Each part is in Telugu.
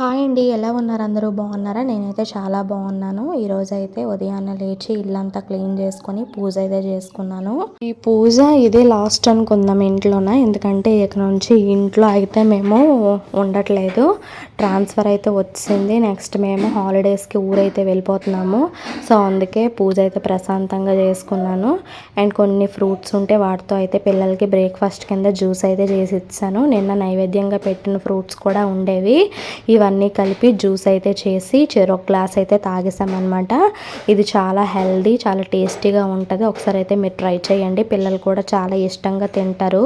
하, హాయ్ అండి ఎలా ఉన్నారు? అందరూ బాగున్నారా? నేనైతే చాలా బాగున్నాను. ఈరోజు అయితే ఉదయాన్నే లేచి ఇల్లంతా క్లీన్ చేసుకొని పూజ అయితే చేసుకున్నాను. ఈ పూజ ఇదే లాస్ట్ అనుకుందాం ఇంట్లోన. ఎందుకంటే ఇక నుంచి ఇంట్లో అయితే మేము ఉండట్లేదు. ట్రాన్స్ఫర్ అయితే వచ్చింది. నెక్స్ట్ మేము హాలిడేస్కి ఊరైతే వెళ్ళిపోతున్నాము. సో అందుకే పూజ అయితే ప్రశాంతంగా చేసుకున్నాను. అండ్ కొన్ని ఫ్రూట్స్ ఉంటే వాటితో అయితే పిల్లలకి బ్రేక్ఫాస్ట్ కింద జ్యూస్ అయితే చేసి ఇచ్చాను. నిన్న నైవేద్యంగా పెట్టిన ఫ్రూట్స్ కూడా ఉండేవి. ఇవన్నీ కలిపి జ్యూస్ అయితే చేసి చెరొక గ్లాస్ అయితే తాగేసామన్నమాట ఇది చాలా హెల్దీ చాలా టేస్టీగా ఉంటుంది. ఒకసారి అయితే మీరు ట్రై చేయండి. పిల్లలు కూడా చాలా ఇష్టంగా తింటారు.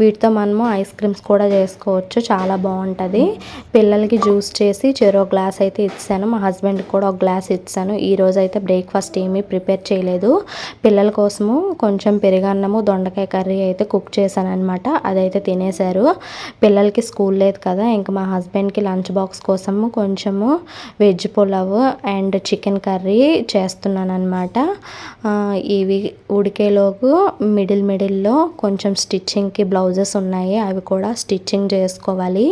వీటితో మనము ఐస్ క్రీమ్స్ కూడా చేసుకోవచ్చు. చాలా బాగుంటుంది. పిల్లలకి జ్యూస్ చేసి చెరో గ్లాస్ అయితే ఇచ్చాను. మా హస్బెండ్కి కూడా ఒక గ్లాస్ ఇచ్చాను. ఈరోజు అయితే బ్రేక్ఫాస్ట్ ఏమీ ప్రిపేర్ చేయలేదు. పిల్లల కోసము కొంచెం పెరుగన్నము దొండకాయ కర్రీ అయితే కుక్ చేశాను అనమాట అదైతే తినేశారు. పిల్లలకి స్కూల్ లేదు కదా ఇంకా మా హస్బెండ్కి లంచ్ బాక్స్ కోసం కోసము కొంచెము veg pulao and chicken curry చేస్తున్నాను అనమాట ఇవి ఉడికేలోపు మిడిల్ మిడిల్లో కొంచెం స్టిచ్చింగ్కి బ్లౌజెస్ ఉన్నాయి అవి కూడా స్టిచ్చింగ్ చేసుకోవాలి.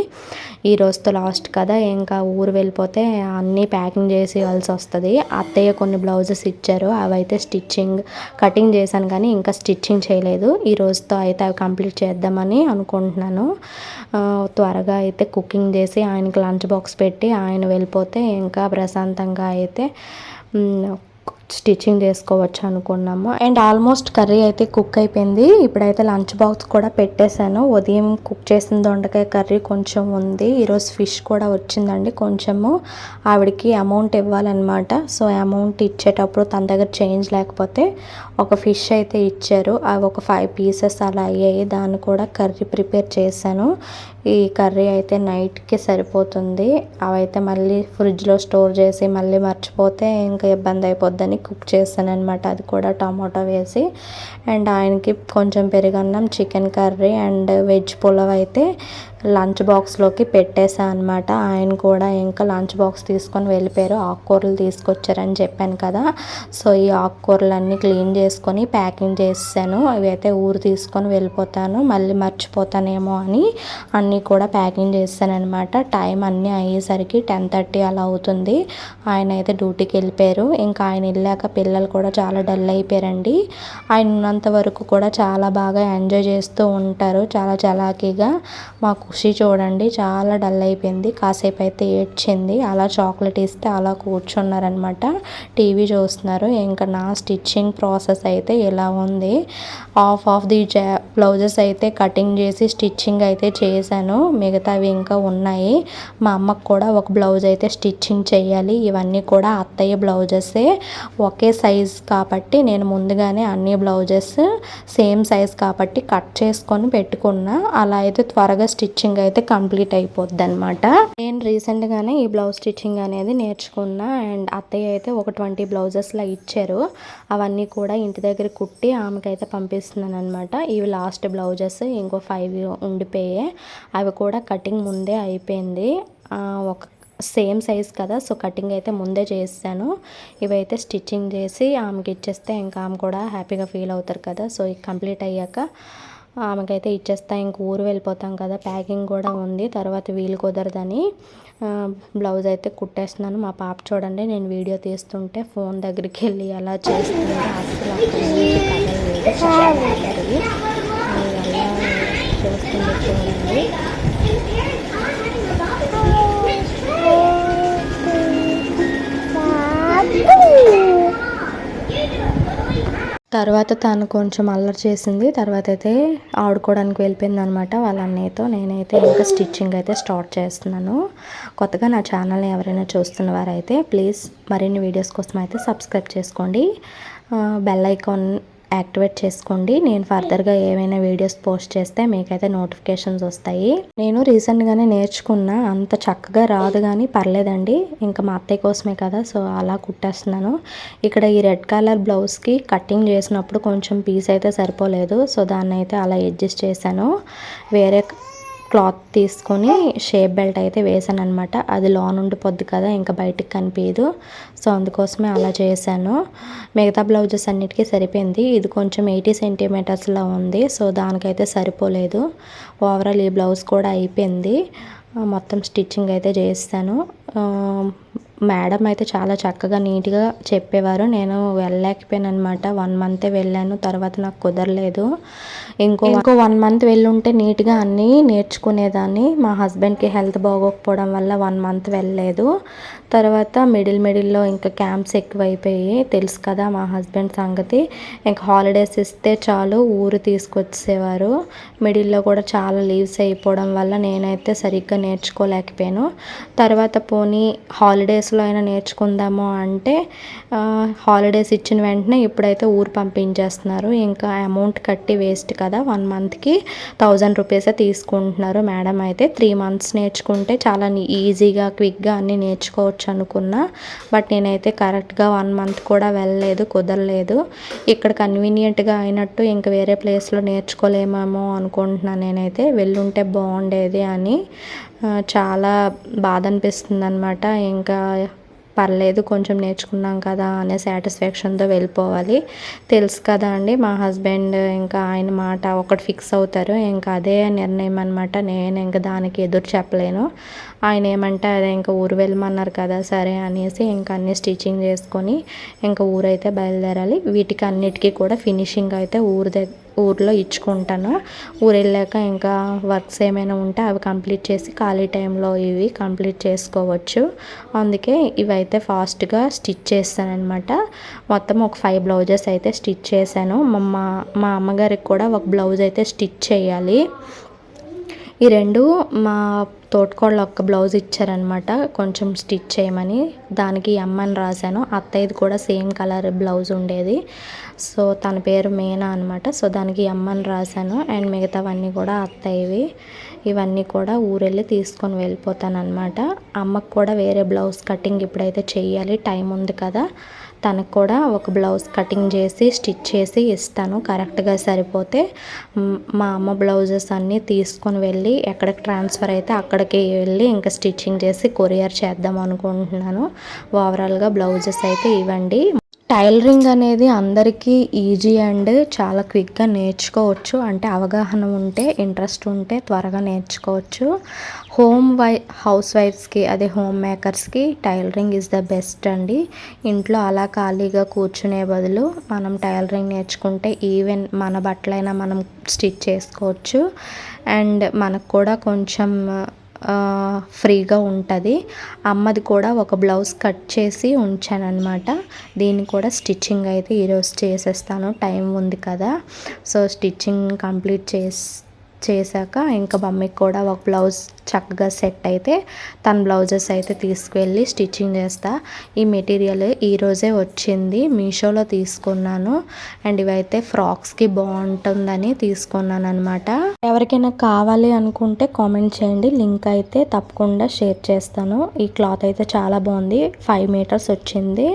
ఈ రోజుతో లాస్ట్ కదా ఇంకా ఊరు వెళ్ళిపోతే అన్నీ ప్యాకింగ్ చేసి ఇవ్వాల్సి వస్తుంది. అత్తయ్య కొన్ని బ్లౌజెస్ ఇచ్చారు అవి అయితే స్టిచ్చింగ్ కటింగ్ చేశాను కానీ ఇంకా స్టిచ్చింగ్ చేయలేదు. ఈ రోజుతో అయితే అవి కంప్లీట్ చేద్దామని అనుకుంటున్నాను. త్వరగా అయితే కుకింగ్ చేసి ఆయనకి లంచ్ బాక్స్ పెట్టి ఆయన వెళ్ళిపోతే ఇంకా ప్రశాంతంగా అయితే స్టిచ్చింగ్ చేసుకోవచ్చు అనుకున్నాము. అండ్ ఆల్మోస్ట్ కర్రీ అయితే కుక్ అయిపోయింది. ఇప్పుడైతే లంచ్ బాక్స్ కూడా పెట్టేశాను. ఉదయం కుక్ చేసిన దొండకాయ కర్రీ కొంచెం ఉంది. ఈరోజు ఫిష్ కూడా వచ్చిందండి కొంచెము. ఆవిడకి అమౌంట్ ఇవ్వాలన్నమాట. సో అమౌంట్ ఇచ్చేటప్పుడు తన దగ్గర చేంజ్ లేకపోతే ఒక ఫిష్ అయితే ఇచ్చారు. అవి ఒక ఫైవ్ పీసెస్ అలా అయ్యాయి. దాన్ని కూడా కర్రీ ప్రిపేర్ చేశాను. ఈ కర్రీ అయితే నైట్కి సరిపోతుంది. అవైతే మళ్ళీ ఫ్రిడ్జ్లో స్టోర్ చేసి మళ్ళీ మర్చిపోతే ఇంకా ఇబ్బంది అయిపోద్దని కుక్ చేస్తాను అనమాట అది కూడా టమాటో వేసి. అండ్ ఆయనకి కొంచెం పెరుగన్నం chicken curry and veg pulao అయితే లంచ్ బాక్స్లోకి పెట్టేశా అనమాట ఆయన కూడా ఇంకా లంచ్ బాక్స్ తీసుకొని వెళ్ళిపోయారు. ఆకుకూరలు తీసుకొచ్చారని చెప్పాను కదా. సో ఈ ఆకుకూరలన్నీ క్లీన్ చేసుకొని ప్యాకింగ్ చేసాను అవి అయితే ఊరు తీసుకొని వెళ్ళిపోతాను. మళ్ళీ మర్చిపోతానేమో అని అన్నీ కూడా ప్యాకింగ్ చేశానమాట అనమాట టైం అన్నీ అయ్యేసరికి టెన్ థర్టీ అలా అవుతుంది. ఆయన అయితే డ్యూటీకి వెళ్ళిపోయారు. ఇంకా ఆయన వెళ్ళాక పిల్లలు కూడా చాలా డల్ అయిపోయారండి. ఆయన ఉన్నంత వరకు కూడా చాలా బాగా ఎంజాయ్ చేస్తూ ఉంటారు. చాలా చలాకీగా. మాకు ఖుషి చూడండి చాలా డల్ అయిపోయింది. కాసేపు అయితే ఏడ్చింది. అలా చాక్లెట్ ఇస్తే అలా కూర్చున్నారనమాట టీవీ చూస్తున్నారు. ఇంకా నా స్టిచ్చింగ్ ప్రాసెస్ అయితే ఇలా ఉంది? హాఫ్ ఆఫ్ ది బ్లౌజెస్ అయితే కటింగ్ చేసి స్టిచ్చింగ్ అయితే చేశాను. మిగతావి ఇంకా ఉన్నాయి. మా అమ్మకు కూడా ఒక బ్లౌజ్ అయితే స్టిచ్చింగ్ చేయాలి. ఇవన్నీ కూడా అత్తయ్య బ్లౌజెసే. ఒకే సైజ్ కాబట్టి నేను ముందుగానే అన్ని బ్లౌజెస్ సేమ్ సైజ్ కాబట్టి కట్ చేసుకొని పెట్టుకున్నా. అలా అయితే త్వరగా స్టిచ్ స్టిచ్చింగ్ అయితే కంప్లీట్ అయిపోద్ది అనమాట నేను రీసెంట్గానే ఈ బ్లౌజ్ స్టిచ్చింగ్ అనేది నేర్చుకున్నా అండ్ అత్తయ్య అయితే ఒక ట్వంటీ బ్లౌజెస్లా ఇచ్చారు. అవన్నీ కూడా ఇంటి దగ్గర కుట్టి ఆమెకైతే పంపిస్తున్నాను అనమాట ఇవి లాస్ట్ బ్లౌజెస్ ఇంకో ఫైవ్ ఉండిపోయాయి. అవి కూడా కటింగ్ ముందే అయిపోయింది. ఒక సేమ్ సైజ్ కదా సో కటింగ్ అయితే ముందే చేస్తాను ఇవైతే స్టిచ్చింగ్ చేసి ఆమెకి ఇచ్చేస్తే ఇంకా ఆమె కూడా హ్యాపీగా ఫీల్ అవుతారు కదా సో కంప్లీట్ అయ్యాక ఆమెకైతే ఇచ్చేస్తా ఇంక ఊరు వెళ్ళిపోతాం కదా ప్యాకింగ్ కూడా ఉంది తర్వాత వీలు కుదరదని బ్లౌజ్ అయితే కుట్టేస్తున్నాను. మా పాప చూడండి నేను వీడియో తీస్తుంటే ఫోన్ దగ్గరికి వెళ్ళి అలా చేస్తుంది. అసలు తర్వాత తను కొంచెం అల్లరి చేసింది. తర్వాత అయితే ఆడుకోవడానికి వెళ్ళిపోయింది అనమాట వాళ్ళ అన్నయ్యతో నేనైతే ఇంకా స్టిచ్చింగ్ అయితే స్టార్ట్ చేస్తున్నాను. కొత్తగా నా ఛానల్ని ఎవరైనా చూస్తున్నవారైతే ప్లీజ్ మరిన్ని వీడియోస్ కోసం అయితే సబ్స్క్రైబ్ చేసుకోండి. బెల్ ఐకాన్ యాక్టివేట్ చేసుకోండి. నేను ఫర్దర్గా ఏమైనా వీడియోస్ పోస్ట్ చేస్తే మీకైతే నోటిఫికేషన్స్ వస్తాయి. నేను రీసెంట్గానే నేర్చుకున్నా. అంత చక్కగా రాదు కానీ పర్లేదండి. ఇంకా మా అత్తయ్య కోసమే కదా సో అలా కుట్టేస్తున్నాను. ఇక్కడ ఈ రెడ్ కలర్ బ్లౌజ్కి కటింగ్ చేసినప్పుడు కొంచెం పీస్ అయితే సరిపోలేదు. సో దాన్ని అయితే అలా అడ్జస్ట్ చేశాను. వేరే క్లాత్ తీసుకొని షేప్ బెల్ట్ అయితే వేసాను అనమాట అది లోన్ ఉండిపోద్ది కదా ఇంకా బయటకు కనిపించదు సో అందుకోసమే అలా చేశాను. మిగతా బ్లౌజెస్ అన్నిటికీ సరిపోయింది. ఇది కొంచెం ఎయిటీ సెంటీమీటర్స్లో ఉంది. సో దానికైతే సరిపోలేదు. ఓవరాల్ ఈ బ్లౌజ్ కూడా అయిపోయింది. మొత్తం స్టిచ్చింగ్ అయితే చేస్తాను. మేడం అయితే చాలా చక్కగా నీట్గా చెప్పేవారు. నేను వెళ్ళలేకపోయాను అనమాట వన్ మంతే వెళ్ళాను. తర్వాత నాకు కుదరలేదు. ఇంకో ఇంకో వన్ మంత్ వెళ్ళుంటే నీట్గా అన్నీ నేర్చుకునేదాన్ని. మా హస్బెండ్కి హెల్త్ బాగోకపోవడం వల్ల వన్ మంత్ వెళ్ళలేదు. తర్వాత మిడిల్ మిడిల్లో ఇంకా క్యాంప్స్ ఎక్కువైపోయి తెలుసు కదా మా హస్బెండ్ సంగతి. ఇంకా హాలిడేస్ ఇస్తే చాలు ఊరు తీసుకొచ్చేవారు. మిడిల్లో కూడా చాలా లీవ్స్ అయిపోవడం వల్ల నేనైతే సరిగ్గా నేర్చుకోలేకపోయాను. తర్వాత పోనీ హాలిడేస్ హాలిడేస్లో అయినా నేర్చుకుందాము అంటే హాలిడేస్ ఇచ్చిన వెంటనే ఇప్పుడైతే ఊరు పంపించేస్తున్నారు. ఇంకా అమౌంట్ కట్టి వేస్ట్ కదా వన్ మంత్కి థౌజండ్ రూపీసే తీసుకుంటున్నారు మేడం అయితే. త్రీ మంత్స్ నేర్చుకుంటే చాలా ఈజీగా క్విక్గా అన్నీ నేర్చుకోవచ్చు అనుకున్నా. బట్ నేనైతే కరెక్ట్గా వన్ మంత్ కూడా వెళ్ళలేదు కుదరలేదు. ఇక్కడ కన్వీనియంట్గా అయినట్టు ఇంకా వేరే ప్లేస్లో నేర్చుకోలేమేమో అనుకుంటున్నాను నేనైతే. వెళ్ళుంటే బాగుండేది అని. చాలా బాధ అనిపిస్తుంది అనమాట ఇంకా పర్లేదు కొంచెం నేర్చుకున్నాం కదా అనే సాటిస్ఫాక్షన్తో వెళ్ళిపోవాలి. తెలుసు కదా అండి మా హస్బెండ్ ఇంకా ఆయన మాట ఒకటి ఫిక్స్ అవుతారు. ఇంకా అదే నిర్ణయం అనమాట నేను ఇంకా దానికి ఎదురు చెప్పలేను. ఆయన ఏమంటే అదే ఇంకా ఊరు వెళ్ళమన్నారు కదా సరే అనేసి ఇంకా అన్ని స్టిచ్చింగ్ చేసుకొని ఇంకా ఊరైతే బయలుదేరాలి. వీటికి అన్నిటికీ కూడా ఫినిషింగ్ అయితే ఊరు దగ్గర ఊర్లో ఇచ్చుకుంటాను. ఊరు వెళ్ళాక ఇంకా వర్క్స్ ఏమైనా ఉంటే అవి కంప్లీట్ చేసి ఖాళీ టైంలో ఇవి కంప్లీట్ చేసుకోవచ్చు. అందుకే ఇవైతే ఫాస్ట్గా స్టిచ్ చేస్తాను అనమాట మొత్తం ఒక ఫైవ్ బ్లౌజెస్ అయితే స్టిచ్ చేశాను. మా మా- మా అమ్మగారికి కూడా ఒక బ్లౌజ్ అయితే స్టిచ్ చేయాలి. ఈ రెండు మా తోటకోళ్ళు ఒక్క బ్లౌజ్ ఇచ్చారనమాట కొంచెం స్టిచ్ చేయమని. దానికి ఎమ్ అని రాశాను. అత్తయ్యది కూడా సేమ్ కలర్ బ్లౌజ్ ఉండేది. సో తన పేరు మేనా అనమాట సో దానికి ఎమ్ అని రాశాను. అండ్ మిగతావన్నీ కూడా అత్తయ్యవి. ఇవన్నీ కూడా ఊరెళ్ళి తీసుకొని వెళ్ళిపోతాను అనమాట అమ్మకు కూడా వేరే బ్లౌజ్ కటింగ్ ఇప్పుడైతే చేయాలి టైం ఉంది కదా. తనకు కూడా ఒక బ్లౌజ్ కటింగ్ చేసి స్టిచ్ చేసి ఇస్తాను కరెక్ట్గా సరిపోతే. మా అమ్మ బ్లౌజెస్ అన్నీ తీసుకొని వెళ్ళి ఎక్కడికి ట్రాన్స్ఫర్ అయితే అక్కడికి వెళ్ళి ఇంకా స్టిచ్చింగ్ చేసి కొరియర్ చేద్దాం అనుకుంటున్నాను. ఓవరాల్గా బ్లౌజెస్ అయితే ఇవ్వండి. టైలరింగ్ అనేది అందరికీ ఈజీ అండ్ చాలా క్విక్గా నేర్చుకోవచ్చు. అంటే అవగాహన ఉంటే ఇంట్రెస్ట్ ఉంటే త్వరగా నేర్చుకోవచ్చు. హోమ్ వై హౌస్ వైఫ్స్కి అదే హోమ్ మేకర్స్కి టైలరింగ్ ఈజ్ ద బెస్ట్ అండి. ఇంట్లో అలా ఖాళీగా కూర్చునే బదులు మనం టైలరింగ్ నేర్చుకుంటే ఈవెన్ మన బట్టలైనా మనం స్టిచ్ చేసుకోవచ్చు. అండ్ మనకు కూడా కొంచెం ఫ్రీగా ఉంటుంది. అమ్మది కూడా ఒక బ్లౌజ్ కట్ చేసి ఉంచానన్నమాట. దీన్ని కూడా స్టిచ్చింగ్ అయితే ఈరోజు చేసేస్తాను. టైం ఉంది కదా. సో స్టిచ్చింగ్ కంప్లీట్ చేసి చేశాక ఇంకా మమ్మీకి కూడా ఒక బ్లౌజ్ చక్కగా సెట్ అయితే తన బ్లౌజెస్ అయితే తీసుకువెళ్ళి స్టిచ్చింగ్ చేస్తా. ఈ మెటీరియల్ ఈరోజే వచ్చింది. మీషోలో తీసుకున్నాను. అండ్ ఇవైతే ఫ్రాక్స్కి బాగుంటుందని తీసుకున్నాను అనమాట ఎవరికైనా కావాలి అనుకుంటే కామెంట్ చేయండి. లింక్ అయితే తప్పకుండా షేర్ చేస్తాను. ఈ క్లాత్ అయితే చాలా బాగుంది. ఫైవ్ మీటర్స్ వచ్చింది.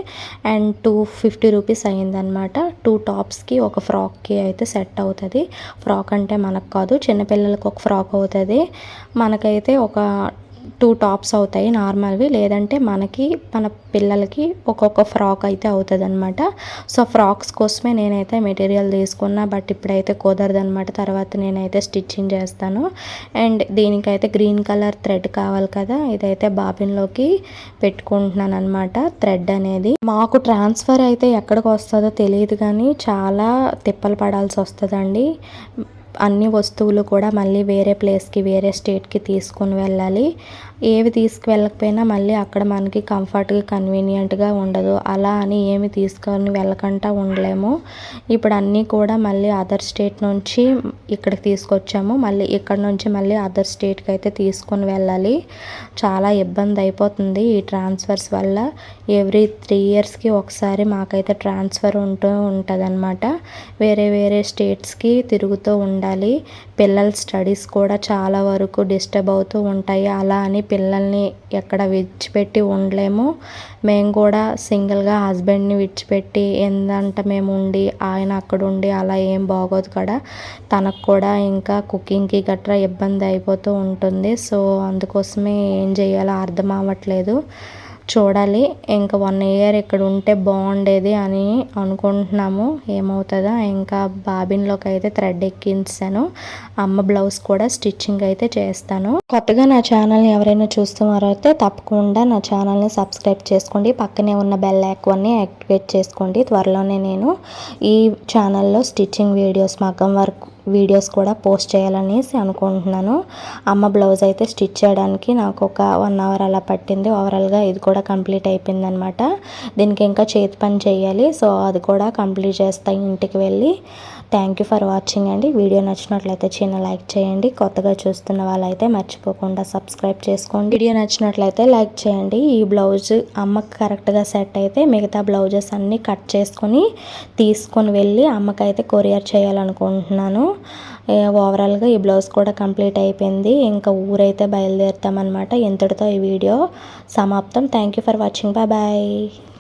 అండ్ టూ ఫిఫ్టీ రూపీస్ అయిందనమాట టూ టాప్స్కి ఒక ఫ్రాక్కి అయితే సెట్ అవుతుంది. ఫ్రాక్ అంటే మనకు కాదు చిన్నపిల్లలకి ఒక ఫ్రాక్ అవుతుంది. మనకైతే అయితే ఒక టూ టాప్స్ అవుతాయి నార్మల్వి. లేదంటే మనకి మన పిల్లలకి ఒక్కొక్క ఫ్రాక్ అయితే అవుతుంది అనమాట సో ఫ్రాక్స్ కోసమే నేనైతే మెటీరియల్ తీసుకున్నా బట్ ఇప్పుడైతే కుదరదనమాట తర్వాత నేనైతే స్టిచ్చింగ్ చేస్తాను. అండ్ దీనికైతే గ్రీన్ కలర్ థ్రెడ్ కావాలి కదా ఇదైతే బాబిన్లోకి పెట్టుకుంటున్నాను అనమాట థ్రెడ్ అనేది. మాకు ట్రాన్స్ఫర్ అయితే ఎక్కడికి వస్తుందో తెలియదు కానీ చాలా తిప్పలు పడాల్సి వస్తుందండి. అన్ని వస్తువులు కూడా మళ్ళీ వేరే ప్లేస్కి వేరే స్టేట్కి తీసుకుని వెళ్ళాలి. ఏవి తీసుకువెళ్ళకపోయినా మళ్ళీ అక్కడ మనకి కంఫర్ట్గా కన్వీనియంట్గా ఉండదు. అలా అని ఏమి తీసుకొని వెళ్ళకుండా ఉండలేము. ఇప్పుడు అన్నీ కూడా మళ్ళీ అదర్ స్టేట్ నుంచి ఇక్కడికి తీసుకొచ్చాము. మళ్ళీ ఇక్కడ నుంచి మళ్ళీ అదర్ స్టేట్కి అయితే తీసుకొని వెళ్ళాలి. చాలా ఇబ్బంది అయిపోతుంది ఈ ట్రాన్స్ఫర్స్ వల్ల. ఎవ్రీ త్రీ ఇయర్స్కి ఒకసారి మాకైతే ట్రాన్స్ఫర్ ఉంటూ ఉంటుంది వేరే వేరే స్టేట్స్కి తిరుగుతూ ఉండాలి. పిల్లల స్టడీస్ కూడా చాలా వరకు డిస్టర్బ్ అవుతూ ఉంటాయి. అలా అని పిల్లల్ని ఎక్కడ విడిచిపెట్టి ఉండలేము. మేము కూడా సింగిల్గా హస్బెండ్ని విడిచిపెట్టి ఏందంట మేము ఉండి ఆయన అక్కడ ఉండి అలా ఏం బాగోదు కదా. తనకు కూడా ఇంకా కుకింగ్కి గట్రా ఇబ్బంది అయిపోతూ ఉంటుంది. సో అందుకోసమే ఏం చేయాలో అర్థం అవ్వట్లేదు. చూడాలి. ఇంకా వన్ ఇయర్ ఇక్కడ ఉంటే బాగుండేది అని అనుకుంటున్నాము. ఏమవుతుందో? ఇంకా బాబిన్లోకి అయితే థ్రెడ్ ఎక్కించాను. అమ్మ బ్లౌజ్ కూడా స్టిచ్చింగ్ అయితే చేస్తాను. కొత్తగా నా ఛానల్ని ఎవరైనా చూస్తున్నారో అయితే తప్పకుండా నా ఛానల్ని సబ్స్క్రైబ్ చేసుకోండి. పక్కనే ఉన్న బెల్ ఐకాన్ని యాక్టివేట్ చేసుకోండి. త్వరలోనే నేను ఈ ఛానల్లో స్టిచ్చింగ్ వీడియోస్ మగ్గం వర్క్ వీడియోస్ కూడా పోస్ట్ చేయాలనేసి అనుకుంటున్నాను. అమ్మ బ్లౌజ్ అయితే స్టిచ్ చేయడానికి నాకు ఒక వన్ అవర్ అలా పట్టింది. ఓవరాల్గా ఇది కూడా కంప్లీట్ అయిపోయింది అనమాట దీనికి ఇంకా చేతి పని చేయాలి. సో అది కూడా కంప్లీట్ చేస్తాయి ఇంటికి వెళ్ళి. థ్యాంక్ యూ ఫర్ వాచింగ్ అండి. వీడియో నచ్చినట్లయితే చిన్న లైక్ చేయండి. కొత్తగా చూస్తున్న వాళ్ళైతే మర్చిపోకుండా సబ్స్క్రైబ్ చేసుకోండి. వీడియో నచ్చినట్లయితే లైక్ చేయండి. ఈ బ్లౌజ్ అమ్మకి కరెక్ట్గా సెట్ అయితే మిగతా బ్లౌజెస్ అన్నీ కట్ చేసుకొని తీసుకొని వెళ్ళి అమ్మకైతే కొరియర్ చేయాలనుకుంటున్నాను. ఓవరాల్గా ఈ బ్లౌజ్ కూడా కంప్లీట్ అయిపోయింది. ఇంకా ఊరైతే బయలుదేరుతామన్నమాట. ఇంతటితో ఈ వీడియో సమాప్తం. Thank you for watching bye bye